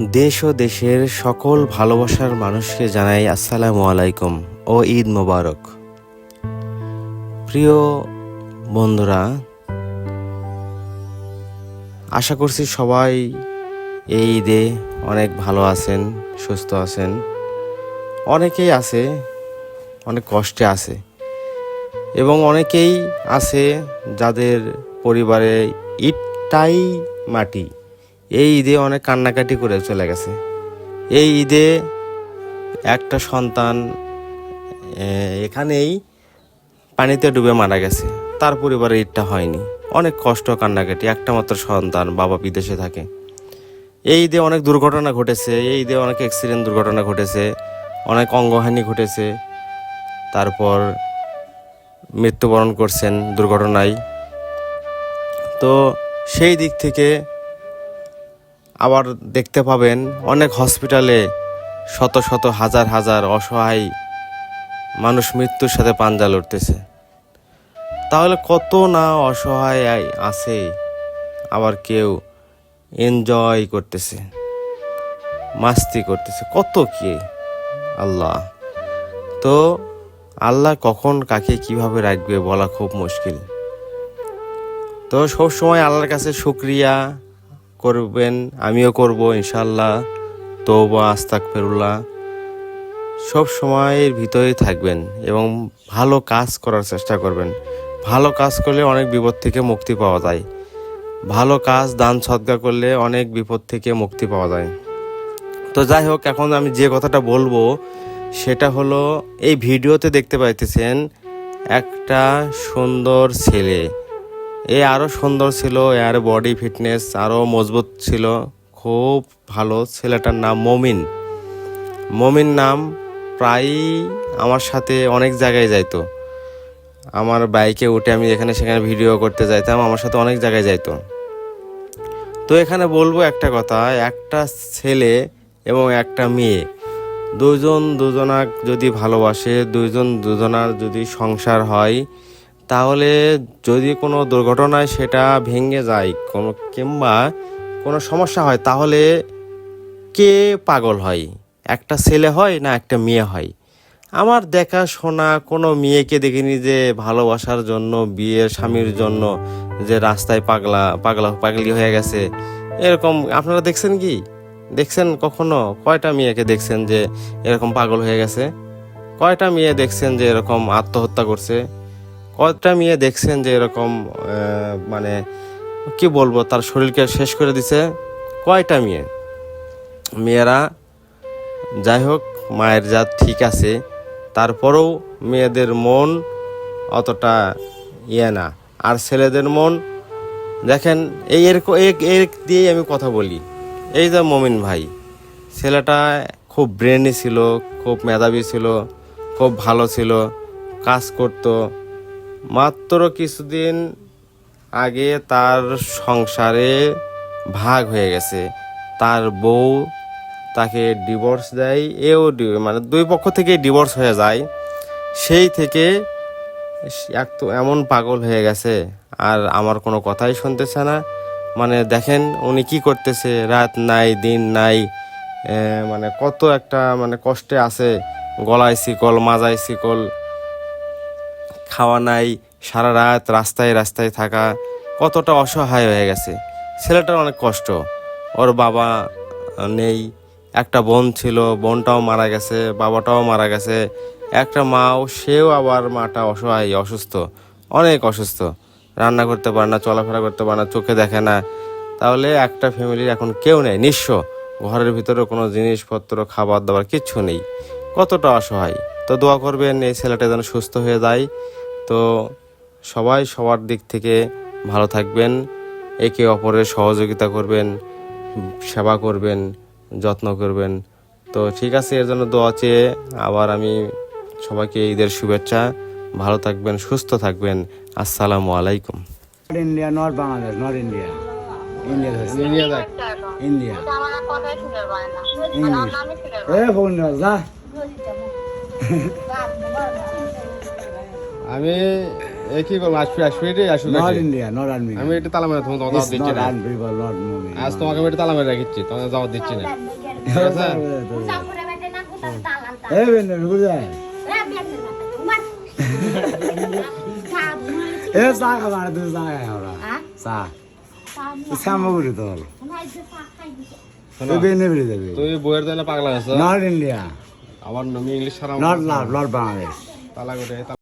দেশ ও দেশের সকল ভালোবাসার মানুষকে জানাই আসসালামু আলাইকুম ও ঈদ মোবারক। প্রিয় বন্ধুরা, আশা করছি সবাই এই ঈদে অনেক ভালো আছেন, সুস্থ আছেন। অনেকেই আছে, অনেক কষ্টে আছে। এবং অনেকেই আছে যাদের পরিবারে ইটটাই মাটি। এই ঈদে অনেক কান্নাকাটি করে চলে গেছে। এই ঈদে একটা সন্তান এখানেই পানিতে ডুবে মারা গেছে। তার পরিবারে ঈদটা হয়নি। অনেক কষ্ট, কান্নাকাটি, একটা মাত্র সন্তান, বাবা বিদেশে থাকে। এই ঈদে অনেক দুর্ঘটনা ঘটেছে, এই ঈদে অনেক অ্যাক্সিডেন্ট দুর্ঘটনা ঘটেছে, অনেক অঙ্গহানি ঘটেছে। তারপর মৃত্যুবরণ করছেন দুর্ঘটনায়। তো সেই দিক থেকে আবার দেখতে পাবেন অনেক হসপিটালে শত শত হাজার হাজার অসহায় মানুষ মৃত্যুর সাথে পাঞ্জা লড়তেছে। তাহলে কত না অসহায় আছে আবার কেউ এনজয় করতেছে, মাস্তি করতেছে, কত কি? আল্লাহ। তো আল্লাহ কখন কাকে কীভাবে রাখবে বলা খুব মুশকিল। তো সব সময় আল্লাহর কাছে শুক্রিয়া। করবেন, আমিও করব ইনশাল্লাহ তৌবা আস্তাক ফেরুল্লাহ সব সময়ের ভিতরেই থাকবেন এবং ভালো কাজ করার চেষ্টা করবেন। ভালো কাজ করলে অনেক বিপদ থেকে মুক্তি পাওয়া যায়। ভালো কাজ, দান, সদ্গা করলে অনেক বিপদ থেকে মুক্তি পাওয়া যায়। তো যাই হোক, এখন আমি যে কথাটা বলব, সেটা হলো, এই ভিডিওতে দেখতে পাইতেছেন একটা সুন্দর ছেলে। এ আরও সুন্দর ছিল এর বডি ফিটনেস আরও মজবুত ছিল। খুব ভালো, ছেলেটার নাম মমিন। মমিন নাম প্রায়ই আমার সাথে অনেক জায়গায় যাইতো। আমার বাইকে উঠে আমি এখানে সেখানে ভিডিও করতে যাইতাম, আমার সাথে অনেক জায়গায় যাইতো। তো এখানে বলব একটা কথা, একটা ছেলে এবং একটা মেয়ে। দুজন দুজনাক যদি ভালোবাসে, দুজন দুজনার যদি সংসার হয় তাহলে যদি কোনো দুর্ঘটনায় সেটা ভেঙে যায়, কোনো কিংবা কোনো সমস্যা হয়, তাহলে কে পাগল হয়? একটা ছেলে হয় না একটা মেয়ে হয়? আমার দেখা শোনা কোনো মেয়েকে দেখিনি যে ভালোবাসার জন্য, বিয়ের স্বামীর জন্য যে রাস্তায় পাগলা পাগলা, পাগলি হয়ে গেছে। এরকম আপনারা দেখছেন কি? দেখছেন কখনো? কয়টা মেয়েকে দেখছেন যে এরকম পাগল হয়ে গেছে? কয়টা মেয়ে দেখছেন যে এরকম আত্মহত্যা করছে? কয়টা মেয়ে দেখছেন যে এরকম মানে কি বলব, তার শরীরকে শেষ করে দিছে কয়টা মেয়ে? মেয়েরা, যাই হোক, মায়ের জাত ঠিক আছে, তারপরেও মেয়েদের মন অতটা ইয়ে না। আর ছেলেদের মন, দেখেন, এই এর এর দিয়েই আমি কথা বলি। এই যে মমিন ভাই, ছেলেটা খুব ব্রেনি ছিল, খুব মেধাবী ছিল, খুব ভালো ছিল, কাজ করতো মাত্র কিছুদিন আগে তার সংসারে ভাগ হয়ে গেছে। তার বউ তাকে ডিভোর্স দেয়, এও মানে দুই পক্ষ থেকে ডিভোর্স হয়ে যায়। সেই থেকে এক তো এমন পাগল হয়ে গেছে, আর আমার কোনো কথাই শুনতেছে না। মানে দেখেন উনি কি করতেছে, রাত নাই, দিন নাই মানে কত একটা মানে কষ্টে আছে। গলায় শিকল, মাজায় শিকল খাওয়া নাই, সারা রাত রাস্তায় রাস্তায় থাকা কতটা অসহায় হয়ে গেছে। ছেলেটার অনেক কষ্ট। ওর বাবা নেই, একটা বোন ছিল, বোনটাও মারা গেছে, বাবাটাও মারা গেছে। একটা মাও, সেও আবার মাটা অসহায়, অসুস্থ, অনেক অসুস্থ। রান্না করতে পারে না, চলাফেরা করতে পারে না, চোখে দেখে না। তাহলে একটা ফ্যামিলির এখন কেউ নেই, নিঃস্ব। ঘরের ভিতরে কোনো জিনিসপত্র খাবার দাবার কিচ্ছু নেই। কতটা অসহায়। তো দোয়া করবেন এই ছেলেটা যেন সুস্থ হয়ে যায়। তো সবাই সবার দিক থেকে ভালো থাকবেন একে অপরের সহযোগিতা করবেন সেবা করবেন যত্ন করবেন। তো ঠিক আছে এর জন্য দোয়া চেয়ে আবার আমি সবাইকে ঈদের শুভেচ্ছা। ভালো থাকবেন সুস্থ থাকবেন। আসসালামু আলাইকুম। India north Bangladesh north India India India দেখ ইন্ডিয়া ইংলিশ এ ফোন যা। আমি এ কি করব? আসবে আসবে এটাই আসবে নট ইন্ডিয়া নট আর্মি আমি এটা তালা মেরে তোমাকে দাওয়াত দিচ্ছি না. আজ তোমাকে আমি এটা তালা মেরে রেখেছি তোমাকে দাওয়াত দিচ্ছি না। এই এ চা খাবা না তুই চা খাই ওরা চা। শ্যামগুড়ি তোর তুই বেরিয়ে যাবি। তুই বইয়ের জন্য পাগলা গেছো নট ইন্ডিয়া আমার নাম ইংলিশ সারা নট লাভ নট বাংলাদেশ তালা করে